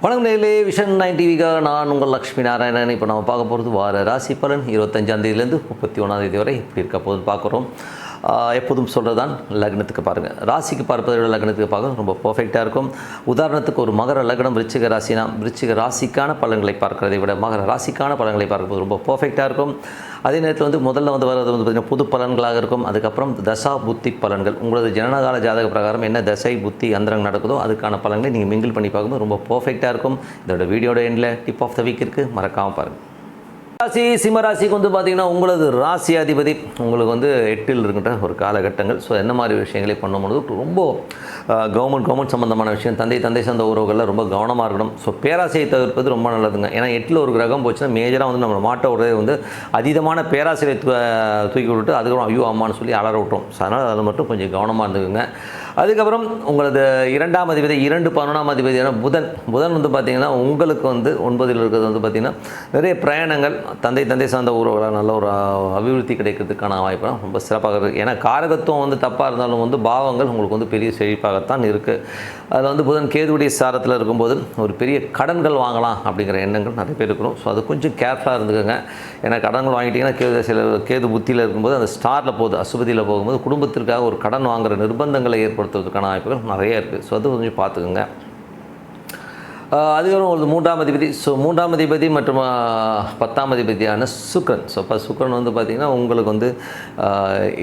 வணக்கம் நேரிலே vision nine டிவிக்காக நான் உங்கள் லக்ஷ்மி நாராயணன். இப்போ நம்ம பார்க்க போகிறது வார ராசி பலன். இருபத்தஞ்சாந்தேதியிலேருந்து முப்பத்தி ஒன்றாம் தேதி வரை இப்படி இருக்க போது பார்க்குறோம். எப்போதும் சொல்கிறது தான் லக்னத்துக்கு பாருங்கள் ராசிக்கு பார்ப்பதை விட லக்னத்துக்கு பார்க்க ரொம்ப பர்ஃபெக்டாக இருக்கும். உதாரணத்துக்கு ஒரு மகர லக்னம் விருச்சிக ராசினா விருச்சிக ராசிக்கான பலன்களை பார்க்குறதை விட மகர ராசிக்கான பலன்களை பார்க்கும்போது ரொம்ப பர்ஃபெக்டாக இருக்கும். அதே நேரத்தில் வந்து முதல்ல வந்து வர்றது வந்து பார்த்திங்கன்னா புது பலன்களாக இருக்கும். அதுக்கப்புறம் தசா புத்தி பலன்கள். உங்களது ஜனனகால ஜாதக பிரகாரம் என்ன தசை புத்தி அந்தரங்க நடக்குதோ அதுக்கான பலன்களை நீங்கள் மிங்கிள் பண்ணி பார்க்கும்போது ரொம்ப பர்ஃபெக்டாக இருக்கும். இதோட வீடியோட எண்டில் டிப் ஆஃப் த வீக் இருக்குது மறக்காமல் பாருங்கள் ராசி சிம்மராசிக்கு வந்து பார்த்தீங்கன்னா உங்களது ராசி அதிபதி உங்களுக்கு வந்து எட்டில் இருக்கின்ற ஒரு காலகட்டங்கள். ஸோ என்ன மாதிரி விஷயங்களை பண்ணும்போது ரொம்ப கவர்மெண்ட் கவர்மெண்ட் சம்மந்தமான விஷயம் தந்தை தந்தை சார்ந்த உறவுகளில் ரொம்ப கவனமாக இருக்கணும். ஸோ பேராசையை தவிர்ப்பது ரொம்ப நல்லதுங்க. ஏன்னா எட்டில் ஒரு கிரகம் போச்சுன்னா மேஜராக வந்து நம்ம மாட்ட விடுறதே வந்து அதீதமான பேராசையை தூ தூக்கி விட்டுட்டு அதுக்கப்புறம் ஐயோ அம்மான்னு சொல்லி அலற விட்டோம் ஸோ அதனால் அதில் மட்டும் கொஞ்சம் கவனமாக இருந்துக்குங்க. அதுக்கப்புறம் உங்களது இரண்டாம் அதிபதி இரண்டு பதினொன்றாம் அதிபதியான புதன். புதன் வந்து பார்த்திங்கன்னா உங்களுக்கு வந்து ஒன்பதில் இருக்கிறது வந்து பார்த்திங்கன்னா நிறைய பிரயாணங்கள் தந்தை தந்தை சார்ந்த உறவுகளாக நல்ல ஒரு அபிவிருத்தி கிடைக்கிறதுக்கான வாய்ப்பு ரொம்ப சிறப்பாக இருக்குது ஏன்னா காரகத்துவம் வந்து தப்பாக இருந்தாலும் வந்து பாவங்கள் உங்களுக்கு வந்து பெரிய செழிப்பாகத்தான் இருக்குது அதில் வந்து புதன் கேதுடைய சாரத்தில் இருக்கும்போது ஒரு பெரிய கடன்கள் வாங்கலாம் அப்படிங்கிற எண்ணங்கள் நிறைய பேர் இருக்கணும் ஸோ அது கொஞ்சம் கேர்ஃபுல்லாக இருந்துக்கோங்க. ஏன்னா கடன்கள் வாங்கிட்டீங்கன்னா கேது சில கேது புத்தியில் இருக்கும்போது அந்த ஸ்டாரில் போகுது அசுபதியில் போகும்போது குடும்பத்திற்காக ஒரு கடன் வாங்குகிற நிர்பந்தங்களை ஏற்படுத்துவதற்கான வாய்ப்புகள் நிறைய இருக்குது ஸோ அது கொஞ்சம் பார்த்துக்குங்க. அதுக்கப்புறம் ஒரு மூன்றாம் அதிபதி ஸோ மூன்றாம் அதிபதி மற்றும் பத்தாம் அதிபதியான சுக்ரன் ஸோ இப்போ சுக்ரன் வந்து பார்த்திங்கன்னா உங்களுக்கு வந்து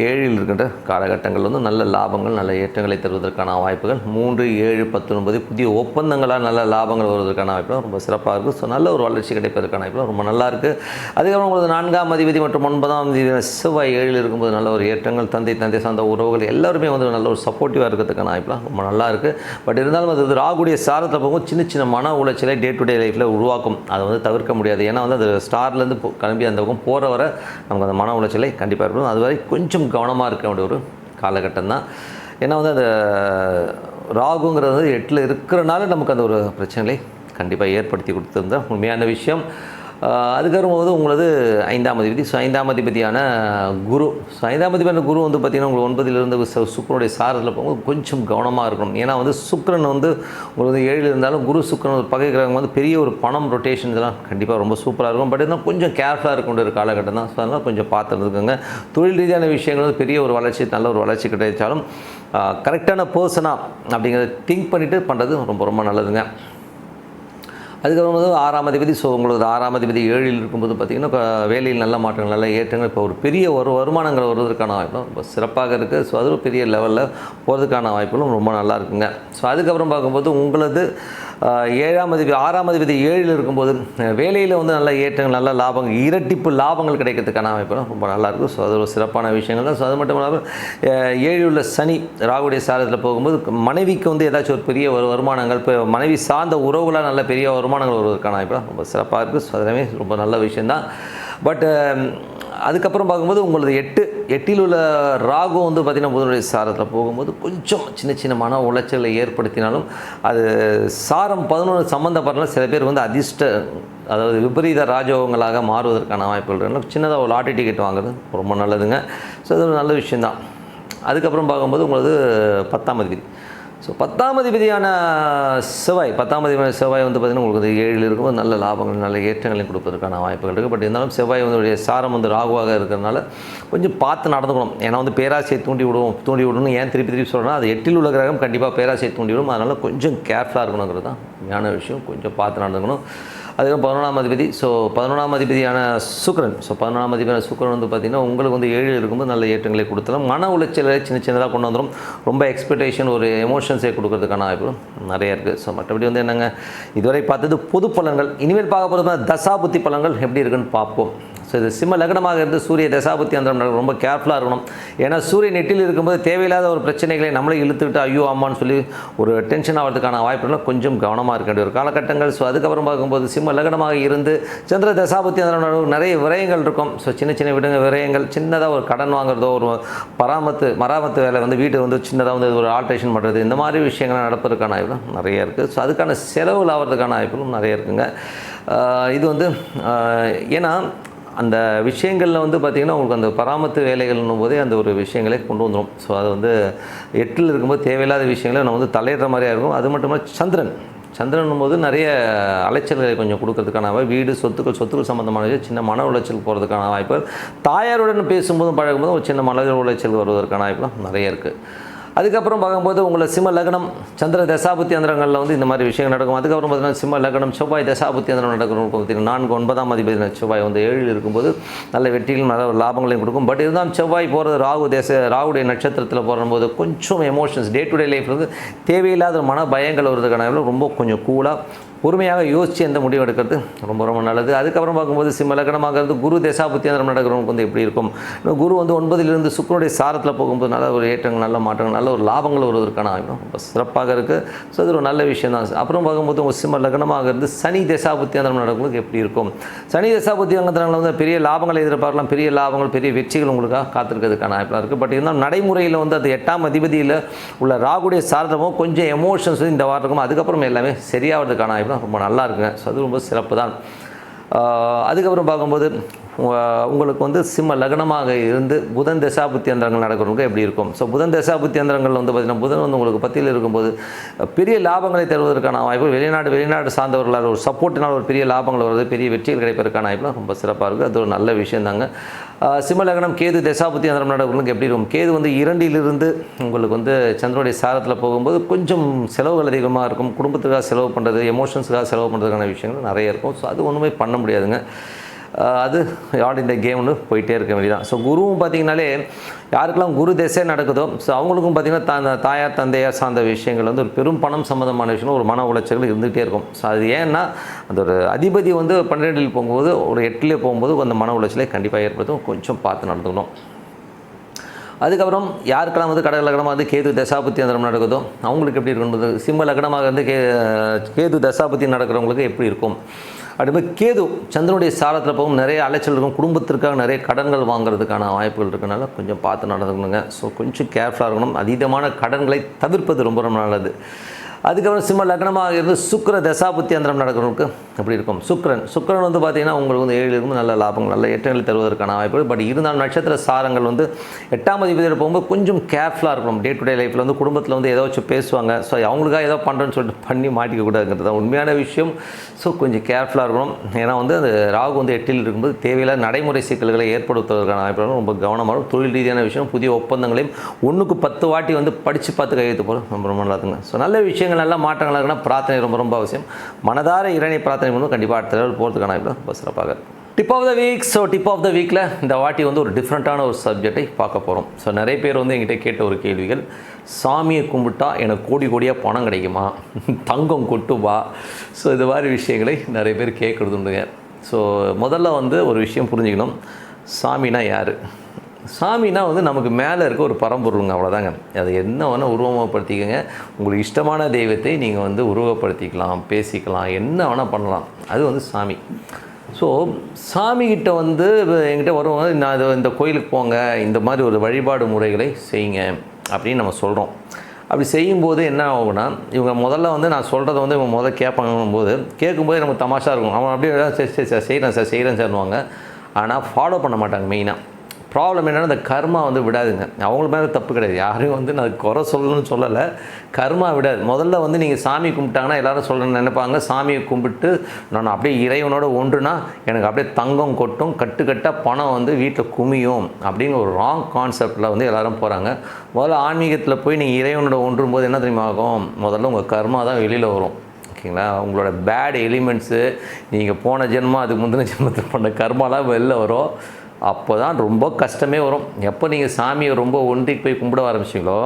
ஏழில் இருக்கின்ற காலகட்டங்கள் வந்து நல்ல லாபங்கள் நல்ல ஏற்றங்களை தருவதற்கான வாய்ப்புகள். மூன்று ஏழு பத்து ஒன்பது புதிய ஒப்பந்தங்களாக நல்ல லாபங்கள் வருவதற்கான வாய்ப்புகள். ரொம்ப சிறப்பாக இருக்குது ஸோ நல்ல ஒரு வளர்ச்சி கிடைப்பதற்கான வாய்ப்புகள். ரொம்ப நல்லா இருக்குது அதுக்கப்புறம் உங்களுக்கு நான்காம் அதிபதி மற்றும் ஒன்பதாம் அதிபதி செவ்வாய் ஏழில் இருக்கும்போது நல்ல ஒரு ஏற்றங்கள் தந்தை தந்தை சார்ந்த உறவுகள் எல்லாருமே வந்து நல்ல ஒரு சப்போர்ட்டிவாக இருக்கிறதுக்கான வாய்ப்புலாம் ரொம்ப நல்லா இருக்குது பட் இருந்தாலும் அது ராகுடைய சாரத்தில் போகும். சின்ன சின்ன மன உளைச்சலை டே டு டே லைஃப்பில் உருவாக்கும். அதை வந்து தவிர்க்க முடியாது. ஏன்னா வந்து அது ஸ்டார்லேருந்து போ- கிளம்பி அந்த பக்கம் போகிற வரை நமக்கு அந்த மன உளைச்சலை கண்டிப்பாக இருக்கணும் அதுவரை கொஞ்சம் கவனமாக இருக்க வேண்டிய ஒரு காலகட்டம் தான். ஏன்னா வந்து அந்த ராகுங்கிறது எட்டில் இருக்கிறனால நமக்கு அந்த ஒரு பிரச்சனைகளை கண்டிப்பாக ஏற்படுத்தி கொடுத்துருந்தா உண்மையான விஷயம். அதுக்கப்புறம் போது உங்களது ஐந்தாம் அதிபதி ஸோ ஐந்தாம் அதிபதியான குரு. ஸோ ஐந்தாம் அதிபதியான குரு வந்து பார்த்திங்கன்னா உங்களுக்கு ஒன்பதிலிருந்து சுக்கரனுடைய சாரத்தில் போகும்போது கொஞ்சம் கவனமாக இருக்கணும். ஏன்னா வந்து சுக்கரன் வந்து உங்களுக்கு ஏழில் இருந்தாலும் குரு சுக்கரன் ஒரு பகை கிரகம் வந்து பெரிய ஒரு பணம் ரொட்டேஷன் இதெல்லாம் கண்டிப்பாக ரொம்ப சூப்பராக இருக்கும். பட் இருந்தால் கொஞ்சம் கேர்ஃபுல்லாக இருக்க ஒரு காலகட்டம் தான். ஸோ அதனால் கொஞ்சம் பார்த்து இருந்துக்கோங்க. தொழில் ரீதியான விஷயங்கள் வந்து பெரிய ஒரு வளர்ச்சி நல்ல ஒரு வளர்ச்சி கிடைச்சாலும் கரெக்டான பர்சனாக அப்படிங்கிறத திங்க் பண்ணிவிட்டு பண்ணுறது ரொம்ப ரொம்ப நல்லதுங்க. அதுக்கப்புறம் வந்து ஆறாம் அதிபதி ஸோ உங்களுக்கு ஆறாம் அதிபதி ஏழில் இருக்கும்போது பார்த்திங்கன்னா இப்போ வேலையில் நல்ல மாற்றங்கள் நல்ல ஏற்றங்கள் இப்போ ஒரு பெரிய ஒரு வருமானங்கள் வருவதற்கான வாய்ப்பும் ரொம்ப சிறப்பாக இருக்குது ஸோ அது ஒரு பெரிய லெவலில் போகிறதுக்கான வாய்ப்புகளும் ரொம்ப நல்லா இருக்குங்க. ஸோ அதுக்கப்புறம் பார்க்கும்போது உங்களது ஏழாம் அதிபதி ஆறாம் அதிபதி ஏழில் இருக்கும்போது வேலையில் வந்து நல்ல ஏற்றங்கள் நல்ல லாபங்கள் இரட்டிப்பு லாபங்கள் கிடைக்கிறதுக்கான அமைப்பு ரொம்ப நல்லாயிருக்கும் ஸோ அது ஒரு சிறப்பான விஷயங்கள் தான். ஸோ அது மட்டும் இல்லாமல் ஏழில் உள்ள சனி ராகுடைய சாரத்தில் போகும்போது மனைவிக்கு வந்து ஏதாச்சும் ஒரு பெரிய ஒரு வருமானங்கள் இப்போ மனைவி சார்ந்த உறவுகளாக நல்ல பெரிய வருமானங்கள் வருவதற்கான வாய்ப்பு ரொம்ப சிறப்பாக இருக்குது ஸோ அதுவுமே ரொம்ப நல்ல விஷயந்தான் பட் அதுக்கப்புறம் பார்க்கும்போது உங்களது எட்டு எட்டில் உள்ள ராகு வந்து பார்த்திங்கன்னா புதனுடைய சாரத்தில் போகும்போது கொஞ்சம் சின்ன சின்ன மன உளைச்சலை ஏற்படுத்தினாலும் அது சாரம் பதினொன்று சம்மந்தப்படல சில பேர் வந்து அதிர்ஷ்ட அதாவது விபரீத ராஜோகங்களாக மாறுவதற்கான வாய்ப்புகள் சின்னதாக ஒரு லாட்டரி டிக்கெட் வாங்குறது ரொம்ப நல்லதுங்க. ஸோ அது ஒரு நல்ல விஷயந்தான் அதுக்கப்புறம் பார்க்கும்போது உங்களது பத்தாம் தேதி ஸோ பத்தாம் அதிபதியான செவ்வாய் பத்தாம் அதிபதியான செவ்வாய் வந்து பார்த்திங்கன்னா உங்களுக்கு வந்து ஏழில் இருக்கும்போது நல்ல லாபங்கள் நல்ல ஏற்றங்களையும் கொடுப்பதற்கான வாய்ப்புகள் இருக்குது பட் இருந்தாலும் செவ்வாய் வந்துடைய சாரம் வந்து ராகுவாக இருக்கிறனால கொஞ்சம் பார்த்து நடந்துக்கணும். ஏன்னா வந்து பேராசையை தூண்டி விடுவோம் தூண்டி விடணும் ஏன் திருப்பி திருப்பி சொல்கிறேன்னா அது எட்டில் உள்ள கிரகம் கண்டிப்பாக பேராசையை தூண்டி விடும். அதனால் கொஞ்சம் கேர்ஃபுல்லாக இருக்கணுங்கிறது தான் ஞான விஷயம். கொஞ்சம் பார்த்து நடந்துக்கணும். அதுக்கப்புறம் பதினொன்றாம் அதிபதி. ஸோ பதினொன்றாம் அதிபதியான சுக்கிரன். ஸோ பதினொன்றாம் அதிபதியான சுக்கிரன் வந்து பார்த்திங்கன்னா உங்களுக்கு வந்து ஏழு இருக்கும்போது நல்ல ஏற்றங்களை கொடுத்துடும் மன உளைச்சலை சின்ன சின்னதாக கொண்டு வந்துடும் ரொம்ப எக்ஸ்பெக்டேஷன் ஒரு எமோஷன் ஆப்ஷன்ஸே கொடுக்கறதுக்கான வாய்ப்புகளும் நிறைய இருக்குது ஸோ மற்றபடி வந்து என்னங்க? இதுவரை பார்த்தது பொது பலன்கள். இனிமேல் பார்க்க போகிறது தசாபுத்தி பலன்கள் எப்படி இருக்குன்னு பார்ப்போம். ஸோ இது சிம்ம லக்னமாக இருந்து சூரிய தசாபுத்தி அந்த ரொம்ப கேர்ஃபுல்லாக இருக்கணும். ஏன்னா சூரியன் நெட்டில் இருக்கும்போது தேவையில்லாத ஒரு பிரச்சனைகளை நம்மளே இழுத்துக்கிட்டு ஐயோ அம்மான்னு சொல்லி ஒரு டென்ஷன் ஆகிறதுக்கான வாய்ப்புகள் கொஞ்சம் கவனமாக இருக்க வேண்டிய ஒரு காலகட்டங்கள். ஸோ அதுக்கப்புறம் பார்க்கும்போது சிம்ம லக்னமாக இருந்து சந்திர தசாபுத்தி அந்த நிறைய விரயங்கள் இருக்கும். ஸோ சின்ன சின்ன விடுங்க விரயங்கள் சின்னதாக ஒரு கடன் வாங்குறதோ ஒரு பராமத்து மராமத்து வேலை வந்து வீட்டை வந்து சின்னதாக வந்து ஒரு ஆல்ட்ரேஷன் பண்ணுறது இந்த மாதிரி விஷயங்கள் நடப்பதற்கான வாய்ப்புகள் நிறைய இருக்குது ஸோ அதுக்கான செலவுகள் ஆகிறதுக்கான வாய்ப்புகளும் நிறைய இருக்குங்க. இது வந்து ஏன்னா அந்த விஷயங்களில் வந்து பார்த்திங்கன்னா உங்களுக்கு அந்த பராமத்து வேலைகள்னும் போதே அந்த ஒரு விஷயங்களே கொண்டு வந்துடும் ஸோ அது வந்து எட்டில் இருக்கும்போது தேவையில்லாத விஷயங்களை நம்ம வந்து தலையிடுற மாதிரியாக இருக்கும். அது மட்டும் இல்லாமல் சந்திரன். சந்திரன் போது நிறைய அலைச்சல்களை கொஞ்சம் கொடுக்கறதுக்கான வாய்ப்பு வீடு சொத்துக்கள் சொத்துக்கள் சம்மந்தமான விஷயம் சின்ன மன உளைச்சல் போகிறதுக்கான வாய்ப்பு தாயாருடன் பேசும்போதும் பழகும்போதும் ஒரு சின்ன மன உளைச்சல் வருவதற்கான வாய்ப்புலாம் நிறைய இருக்குது அதுக்கப்புறம் பார்க்கும்போது உங்களை சிம்ம லக்னம் சந்திர தசாபுத்தி அந்தரங்களில் வந்து இந்த மாதிரி விஷயங்கள் நடக்கும். அதுக்கப்புறம் பார்த்தீங்கன்னா சிம்ம லக்னம் செவ்வாய் தசாபுத்தி அந்தரம் நடக்கணும் பார்த்தீங்கன்னா நான்கு ஒன்பதாம் அதிபதி செவ்வாய் வந்து ஏழில் இருக்கும்போது நல்ல வெற்றியிலும் நல்ல லாபங்களையும் கொடுக்கும். பட் இருந்தாலும் செவ்வாய் போகிறது ராகு தேச ராகுடைய நட்சத்திரத்தில் போகும்போது கொஞ்சம் emotions day to day life வந்து தேவையில்லாத மன பயங்கள் வருதுக்கான ரொம்ப கொஞ்சம் கூலாக பொறுமையாக யோசித்து எந்த முடிவு எடுக்கிறது? ரொம்ப ரொம்ப நல்லது. அதுக்கப்புறம் பார்க்கும்போது சிம்ம லக்னமாகிறது குரு தேசாபுத்தியந்திரம் நடக்கிறவங்களுக்கு வந்து எப்படி இருக்கும்? இன்னும் குரு வந்து ஒன்பதிலிருந்து சுக்கரனுடைய சாரத்தில் போகும்போது நல்ல ஒரு ஏற்றங்கள் நல்ல மாற்றங்கள் நல்ல ஒரு லாபங்கள் வருவதற்கான ஆகும் ரொம்ப சிறப்பாக இருக்குது ஸோ அது ஒரு நல்ல விஷயம் தான். அப்புறம் பார்க்கும்போது உங்கள் சிம்ம லக்னமாகிறது சனி தேசாபுத்தியந்திரம் நடக்கிறவங்களுக்கு எப்படி இருக்கும்? சனி தேசாபுத்தியந்திரங்கள் வந்து பெரிய லாபங்களை எதிர்பார்க்கலாம். பெரிய லாபங்கள் பெரிய வெற்றிகள் உங்களுக்காக காத்திருக்கிறதுக்கான வாய்ப்பாக இருக்குது பட் இருந்தாலும் நடைமுறையில் வந்து அது எட்டாம் அதிபதியில் உள்ள ராகுடைய சாரதமும் கொஞ்சம் எமோஷன்ஸ் இந்த வாரம் இருக்கும் அதுக்கப்புறம் எல்லாமே சரியாகிறதுக்கான வாய்ப்பு ரொம்ப நல்லா இருக்குங்க ஸோ அது ரொம்ப சிறப்பு தான் அதுக்கப்புறம் பார்க்கும்போது உங்களுக்கு வந்து சிம்ம லக்னமாக இருந்து புதன் தசாபுத்தி அந்தரங்கள் நடக்கிறவங்க எப்படி இருக்கும்? ஸோ புதன் தசாபுத்தி அந்தரங்கள் வந்து பார்த்திங்கன்னா புதன் வந்து உங்களுக்கு பத்தியில் இருக்கும்போது பெரிய லாபங்களை தருவதற்கான வாய்ப்பு வெளிநாடு வெளிநாடு சார்ந்தவர்களால் ஒரு சப்போர்ட்டினால் ஒரு பெரிய லாபங்கள் வருது பெரிய வெற்றிகள் கிடைப்பதற்கான வாய்ப்புலாம் ரொம்ப சிறப்பாக இருக்குது அது ஒரு நல்ல விஷயம் தாங்க சிம்ம லக்னம் கேது தசாபுத்தி அந்தரம் நடக்கிறவங்களுக்கு எப்படி இருக்கும்? கேது வந்து இரண்டிலிருந்து உங்களுக்கு வந்து சந்திரனுடைய சாரத்தில் போகும்போது கொஞ்சம் செலவுகள் அதிகமாக இருக்கும். குடும்பத்துக்காக செலவு பண்ணுறது எமோஷன்ஸுக்காக செலவு பண்ணுறதுக்கான விஷயங்கள் நிறைய இருக்கும். ஸோ அது ஒன்றுமே பண்ண முடியாதுங்க. அது ஆல் இந்த கேம்னு போயிட்டே இருக்க வேண்டியதான் ஸோ குருவும் பார்த்தீங்கனாலே யாருக்கெல்லாம் குரு திசை நடக்குதோ ஸோ அவங்களுக்கும் பார்த்திங்கன்னா தா தாயார் தந்தையார் சார்ந்த விஷயங்கள் வந்து ஒரு பெரும் பணம் சம்மந்தமான விஷயம் ஒரு மன உளைச்சல்கள் இருந்துகிட்டே இருக்கும். ஸோ அது ஏன்னா அந்த ஒரு அதிபதி வந்து பன்னிரெண்டில் போகும்போது ஒரு எட்டிலே போகும்போது அந்த மன உளைச்சலை கண்டிப்பாக ஏற்படுத்தும். கொஞ்சம் பார்த்து நடந்துக்கணும். அதுக்கப்புறம் யாருக்கெல்லாம் வந்து கடக லக்னமாக வந்து கேது தசாபுத்தி அந்தரம் நடக்குதோ அவங்களுக்கு எப்படி இருக்கும் சிம்ம லக்னமாக வந்து கே கேது தசாபுத்தி நடக்கிறவங்களுக்கு எப்படி இருக்கும்? அதுமாதிரி கேது சந்திரனுடைய சாரத்தில் போகும் நிறைய அலைச்சல் இருக்கும். குடும்பத்திற்காக நிறைய கடன்கள் வாங்குறதுக்கான வாய்ப்புகள் இருக்கனால கொஞ்சம் பார்த்து நடந்துக்கணுங்க. ஸோ கொஞ்சம் கேர்ஃபுல்லாக இருக்கணும். அதீதமான கடன்களை தவிர்ப்பது ரொம்ப ரொம்ப நல்லது. அதுக்கப்புறம் சிம்ம லக்னமாக இருந்து சுக்கர தசாபுத்தியந்திரம் நடக்கிறவங்களுக்கு எப்படி இருக்கும். சுக்கிரன். சுக்கரன் வந்து பார்த்தீங்கன்னா உங்களுக்கு வந்து ஏழில் இருந்து நல்ல லாபங்கள் நல்ல ஏற்றங்களை தருவதற்கான வாய்ப்பு பட் இருந்தாலும் நட்சத்திர சாரங்கள் வந்து எட்டாம் அதிபதியில் போகும்போது கொஞ்சம் கேர்ஃபுல்லாக இருக்கணும் டே டு டே லைஃப்பில் வந்து குடும்பத்தில் வந்து ஏதாச்சும் பேசுவாங்க. ஸோ அவங்களுக்காக ஏதோ பண்ணுறேன்னு சொல்லிட்டு பண்ணி மாட்டிக்கக்கூடாதுங்கிறது தான் உண்மையான விஷயம். ஸோ கொஞ்சம் கேர்ஃபுல்லாக இருக்கணும். ஏன்னா வந்து அந்த ராகு வந்து எட்டில் இருக்கும்போது தேவையில்லாத நடைமுறை சிக்கல்களை ஏற்படுத்துவதற்கான வாய்ப்பு ரொம்ப கவனமாக இருக்கும். தொழில் ரீதியான விஷயம் புதிய ஒப்பந்தங்களையும் ஒன்றுக்கு பத்து வாட்டி வந்து படித்து பார்த்து கையெழுத்து போகிறோம் ரொம்ப ரொம்ப இருக்குங்க ஸோ நல்ல விஷயங்கள் நல்ல மாற்றங்கள் இருக்குன்னா பிரார்த்தனை ரொம்ப ரொம்ப அவசியம். மனதார இறைனை பிரார்த்தனை பண்ணும். கண்டிப்பாக அடுத்த லெவல் போகிறதுக்கான வாய்ப்பு ரொம்ப சிறப்பாக dip of the week so dip of the வீக்கில் இந்த வாட்டி வந்து ஒரு டிஃப்ரெண்ட்டான ஒரு சப்ஜெக்டை பார்க்க போகிறோம் ஸோ நிறைய பேர் வந்து எங்கிட்ட கேட்ட ஒரு கேள்விகள். சாமியை கும்பிட்டா எனக்கு கோடி கோடியாக பணம் கிடைக்குமா? தங்கம் கொட்டுமா ஸோ இது மாதிரி விஷயங்களை நிறைய பேர் கேட்குறது உண்டுங்க. ஸோ முதல்ல வந்து ஒரு விஷயம் புரிஞ்சுக்கணும். சாமினா யார்? சாமினா வந்து நமக்கு மேலே இருக்க ஒரு பரம்பொருளுங்க அவ்வளோதாங்க அது என்ன வேணால் உருவகப்படுத்திக்கோங்க. உங்களுக்கு இஷ்டமான தெய்வத்தை நீங்கள் வந்து உருவப்படுத்திக்கலாம் பேசிக்கலாம் என்ன வேணால் பண்ணலாம். அது வந்து சாமி. ஸோ சாமிகிட்ட வந்து என்கிட்ட வருவாங்க நான் இது இந்த கோயிலுக்கு போங்க இந்த மாதிரி ஒரு வழிபாடு முறைகளை செய்யுங்க அப்படின்னு நம்ம சொல்கிறோம் அப்படி செய்யும்போது என்ன ஆகும்னா இவங்க முதல்ல வந்து நான் சொல்கிறத வந்து இவங்க முதல்ல கேட்பாங்கும் போது கேட்கும்போது நமக்கு தமாஷாக இருக்கும். அவன் அப்படியே சரி சரி சார் செய்கிறேன் சார் செய்கிறேன் சார்னுவாங்க ஆனால் ஃபாலோ பண்ண மாட்டாங்க மெயினாக ப்ராப்ளம் என்னென்னா அந்த கர்மா வந்து விடாதுங்க. அவங்கள மேலே தப்பு கிடையாது. யாரையும் வந்து நான் குறை சொல்லணும்னு சொல்லலை. கர்மா விடாது. முதல்ல வந்து நீங்கள் சாமி கும்பிட்டாங்கன்னா எல்லோரும் சொல்லணும்னு நினைப்பாங்க. சாமியை கும்பிட்டு நான் அப்படியே இறைவனோட ஒன்றுனா எனக்கு அப்படியே தங்கம் கொட்டும் கட்டுக்கட்டாக பணம் வந்து வீட்டில் குமியும் அப்படின்னு ஒரு ராங் கான்செப்டில் வந்து எல்லோரும் போகிறாங்க முதல்ல ஆன்மீகத்தில் போய் நீங்கள் இறைவனோட ஒன்றும் போது என்ன தெரியுமா ஆகும்? முதல்ல உங்கள் கர்மா தான் வெளியில் வரும். ஓகேங்களா? உங்களோட பேட் எலிமெண்ட்ஸு நீங்கள் போன ஜென்மம் அதுக்கு முந்தின ஜென்மத்தில் பண்ண கர்மாலாம் வெளில வரும். அப்போ தான் ரொம்ப கஷ்டமே வரும். எப்போ நீங்கள் சாமியை ரொம்ப ஒன்றி போய் கும்பிட ஆரம்பிச்சிங்களோ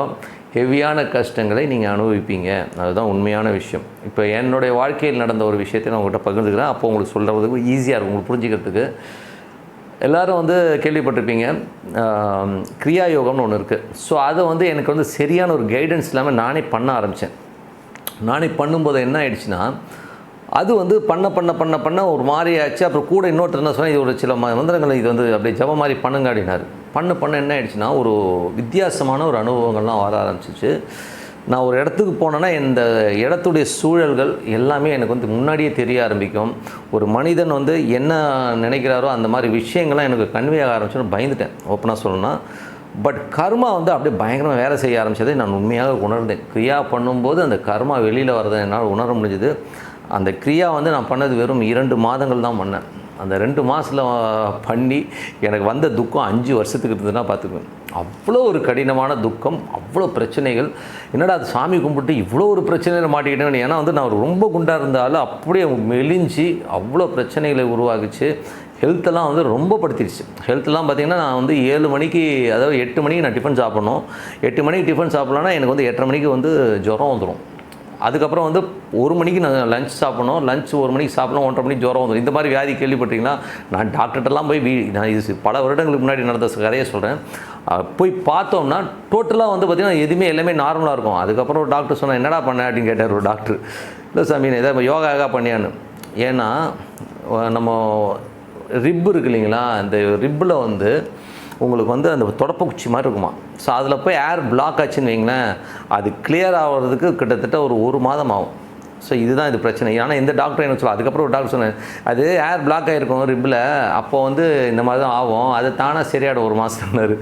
ஹெவியான கஷ்டங்களை நீங்கள் அனுபவிப்பீங்க. அதுதான் உண்மையான விஷயம். இப்போ என்னுடைய வாழ்க்கையில் நடந்த ஒரு விஷயத்தை நான் உங்கள்கிட்ட பகிர்ந்துக்கிறேன். அப்போ உங்களுக்கு சொல்கிறதுக்கு ஈஸியாக இருக்கும். உங்களுக்கு புரிஞ்சுக்கிறதுக்கு எல்லோரும் வந்து கேள்விப்பட்டிருப்பீங்க. கிரியா யோகம்னு ஒன்று இருக்குது ஸோ அதை வந்து எனக்கு வந்து சரியான ஒரு கைடன்ஸ் இல்லாமல் நானே பண்ண ஆரம்பித்தேன் நானே பண்ணும்போது என்ன ஆயிடுச்சுன்னா அது வந்து பண்ண பண்ண பண்ண பண்ண ஒரு மாதிரி ஆச்சு அப்புறம் கூட இன்னொருத்தர் என்ன சொன்னால் இது ஒரு சில ம- மந்திரங்கள் இது வந்து அப்படியே ஜப மாதிரி பண்ணுங்க அப்படின்னாரு. பண்ண பண்ண என்ன ஆயிடுச்சுன்னா ஒரு வித்தியாசமான ஒரு அனுபவங்கள்லாம் வர ஆரம்பிச்சிச்சு. நான் ஒரு இடத்துக்கு போனேன்னா இந்த இடத்துடைய சூழல்கள் எல்லாமே எனக்கு வந்து முன்னாடியே தெரிய ஆரம்பிக்கும். ஒரு மனிதன் வந்து என்ன நினைக்கிறாரோ அந்த மாதிரி விஷயங்கள்லாம் எனக்கு கன்வே ஆக ஆரம்பிச்சுன்னு பயந்துட்டேன். ஓப்பனாக சொல்லணும்னா. பட் கர்மா வந்து அப்படியே பயங்கரமாக வேலை செய்ய ஆரம்பித்ததை நான் உண்மையாக உணர்ந்தேன். கிரியா பண்ணும்போது அந்த கர்மா வெளியில் வரதை என்னால் உணர முடிஞ்சுது. அந்த கிரியா வந்து நான் பண்ணது வெறும் இரண்டு மாதங்கள் தான் பண்ணேன். அந்த ரெண்டு மாதத்தில் பண்ணி எனக்கு வந்த துக்கம் அஞ்சு வருஷத்துக்கு இருந்ததுன்னா பார்த்துக்குவேன் அவ்வளோ ஒரு கடினமான துக்கம் அவ்வளோ பிரச்சனைகள். என்னடா அது சாமி கும்பிட்டு இவ்வளோ ஒரு பிரச்சனையில் மாட்டிக்கிட்டேன் ஏன்னா வந்து நான் ரொம்ப குண்டாக இருந்தாலும் அப்படியே மெலிஞ்சு அவ்வளோ பிரச்சனைகளை உருவாக்குச்சு. ஹெல்த்தெல்லாம் வந்து ரொம்ப படுத்திடுச்சு ஹெல்த்தெல்லாம் பார்த்திங்கன்னா நான் வந்து ஏழு மணிக்கு அதாவது எட்டு மணிக்கு நான் டிஃபன் சாப்பிட்ணும். எட்டு மணிக்கு டிஃபன் சாப்பிட்லன்னா எனக்கு வந்து எட்டரை மணிக்கு வந்து ஜுரம் வந்துடும் அதுக்கப்புறம் வந்து ஒரு மணிக்கு நான் லஞ்ச் சாப்பிடணும் லஞ்ச் ஒரு மணிக்கு சாப்பிடணும் ஒன்றரை மணிக்கு ஜோரம் வந்துடும் இந்த மாதிரி வியாதி கேள்விப்பட்டீங்கன்னா நான் டாக்டர்கிட்டலாம் போய் வீ நான் இது பல வருடங்களுக்கு முன்னாடி நடந்த கதையை சொல்கிறேன் போய் பார்த்தோம்னா டோட்டலாக வந்து பார்த்திங்கன்னா எதுவுமே எல்லாமே நார்மலாக இருக்கும். அதுக்கப்புறம் ஒரு டாக்டர் சொன்னேன் என்னடா பண்ண? அப்படின்னு கேட்டார் ஒரு டாக்டர் இல்லை சாமி இதை இப்போ யோகா யோகா பண்ணியான்னு. ஏன்னா நம்ம ரிப் இருக்கு இல்லைங்களா? அந்த ரிப்பில் வந்து உங்களுக்கு வந்து அந்த தொடப்பக்குச்சி மாதிரி இருக்குமா? ஸோ அதில் போய் ஏர் பிளாக் ஆச்சுன்னு வைங்களேன் அது கிளியர் ஆகிறதுக்கு கிட்டத்தட்ட ஒரு ஒரு மாதம் ஆகும். ஸோ இதுதான் இது பிரச்சனை. ஆனால் எந்த டாக்டர் என்ன சொல்ல அதுக்கப்புறம் ஒரு டாக்டர் சொன்னேன் அது ஏர் பிளாக் ஆகிருக்கும் ரிப்பில் அப்போ வந்து இந்த மாதிரி தான் ஆகும். அது தானாக சரியாயிடும் ஒரு மாதம்னாரு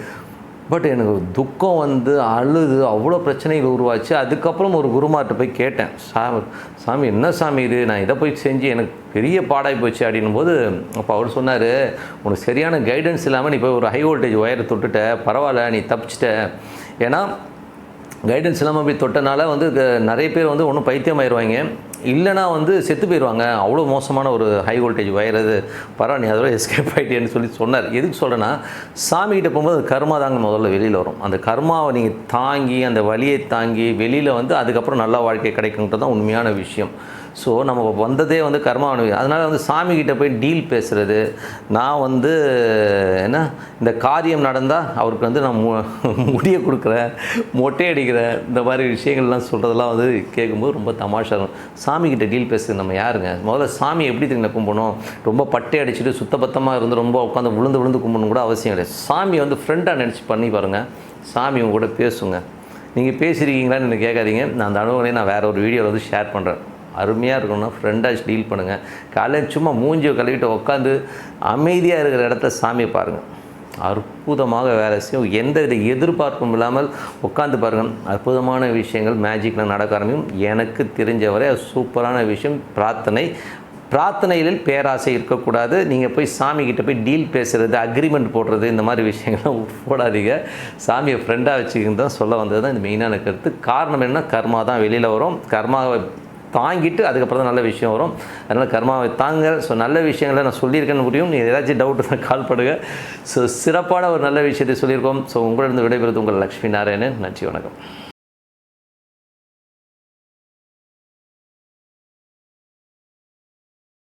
பட் எனக்கு துக்கம் வந்து அழுது அவ்வளோ பிரச்சனைகள் உருவாச்சு. அதுக்கப்புறம் ஒரு குருமார்கிட்ட போய் கேட்டேன். சாமி சாமி என்ன சாமி இது? நான் இதை போய் செஞ்சு எனக்கு பெரிய பாடாகி போச்சு அப்படின்னும் போது அப்போ அவர் சொன்னார் உனக்கு சரியான கைடன்ஸ் இல்லாமல் நீ போய் ஒரு ஹை வோல்டேஜ் ஒயரை தொட்டுட்ட. பரவாயில்ல நீ தப்பிச்சிட்ட. ஏன்னா கைடன்ஸ் இல்லாமல் போய் தொட்டனால வந்து நிறைய பேர் வந்து ஒன்றும் பைத்தியம் ஆயிடுவாங்க இல்லைனா வந்து செத்து போயிடுவாங்க. அவ்வளோ மோசமான ஒரு ஹை வோல்டேஜ் வயர் அது. பரவாயில்ல நீ அதோட எஸ்கேப் ஆகிட்டேன்னு சொல்லி சொன்னார். எதுக்கு சொல்கிறேன்னா சாமிகிட்ட போகும்போது அது கர்மா தாங்க முதல்ல வெளியில் வரும். அந்த கர்மாவை நீங்கள் தாங்கி அந்த வலியை தாங்கி வெளியில் வந்து அதுக்கப்புறம் நல்ல வாழ்க்கை கிடைக்குன்றது தான் உண்மையான விஷயம். ஸோ நம்ம வந்ததே வந்து கர்மா அதனால் வந்து சாமிக்கிட்ட போய் டீல் பேசுகிறது நான் வந்து என்ன இந்த காரியம் நடந்தால் அவருக்கு வந்து நான் மு- முடிய கொடுக்குறேன் மொட்டை அடிக்கிறேன் இந்த மாதிரி விஷயங்கள்லாம் சொல்கிறதெல்லாம் வந்து கேட்கும்போது ரொம்ப தமாஷா இருக்கும். சாமிகிட்ட டீல் பேசுறது நம்ம யாருங்க? முதல்ல சாமி எப்படி தெரியுங்க கும்பிடணும்? ரொம்ப பட்டை அடிச்சுட்டு சுத்தபத்தமாக இருந்து ரொம்ப உட்காந்து விழுந்து விழுந்து கும்பிடணும் கூட அவசியம் கிடையாது. சாமி வந்து ஃப்ரெண்டாக நினச்சி பண்ணி பாருங்கள் சாமி உங்க கூட பேசுங்க. நீங்கள் பேசியிருக்கீங்களான்னு எனக்கு கேட்காதீங்க. நான் அந்த அனுபவங்களையும் நான் வேறு ஒரு வீடியோவில் வந்து ஷேர் பண்ணுறேன் அருமையாக இருக்கணும்னா ஃப்ரெண்டாக டீல் பண்ணுங்கள் காலையில் சும்மா மூஞ்சியை கழுவிட்டு உட்காந்து அமைதியாக இருக்கிற இடத்த சாமியை பாருங்கள் அற்புதமாக வேலை செய்யும். எந்த வித எதிர்பார்ப்பும் இல்லாமல் உட்காந்து பாருங்கள் அற்புதமான விஷயங்கள் மேஜிக்கில் நடக்க ஆரம்பிக்கும் எனக்கு தெரிஞ்சவரை அது சூப்பரான விஷயம். பிரார்த்தனை. பிரார்த்தனைகளில் பேராசை இருக்கக்கூடாது. நீங்கள் போய் சாமிக்கிட்ட போய் டீல் பேசுகிறது அக்ரிமெண்ட் போடுறது இந்த மாதிரி விஷயங்கள்லாம் போடாதீங்க. சாமியை ஃப்ரெண்டாக வச்சுக்கின்னு தான் சொல்ல வந்தது தான் இந்த மெயினான கருத்து. காரணம் என்ன கர்மா தான் வெளியில் வரும். கர்மாவை தாங்கிட்டு அதுக்கப்புறம் தான் நல்ல விஷயம் வரும். அதனால் கர்மாவை தாங்க ஸோ நல்ல விஷயங்களை நான் சொல்லியிருக்கேன்னு முடியும். நீங்கள் ஏதாச்சும் டவுட் தான் கால் பண்ணுங்கள் ஸோ சிறப்பான ஒரு நல்ல விஷயத்தை சொல்லியிருக்கோம். ஸோ உங்களிடம் விடைபெறுவது உங்கள் லக்ஷ்மி நாராயணன். நன்றி வணக்கம்.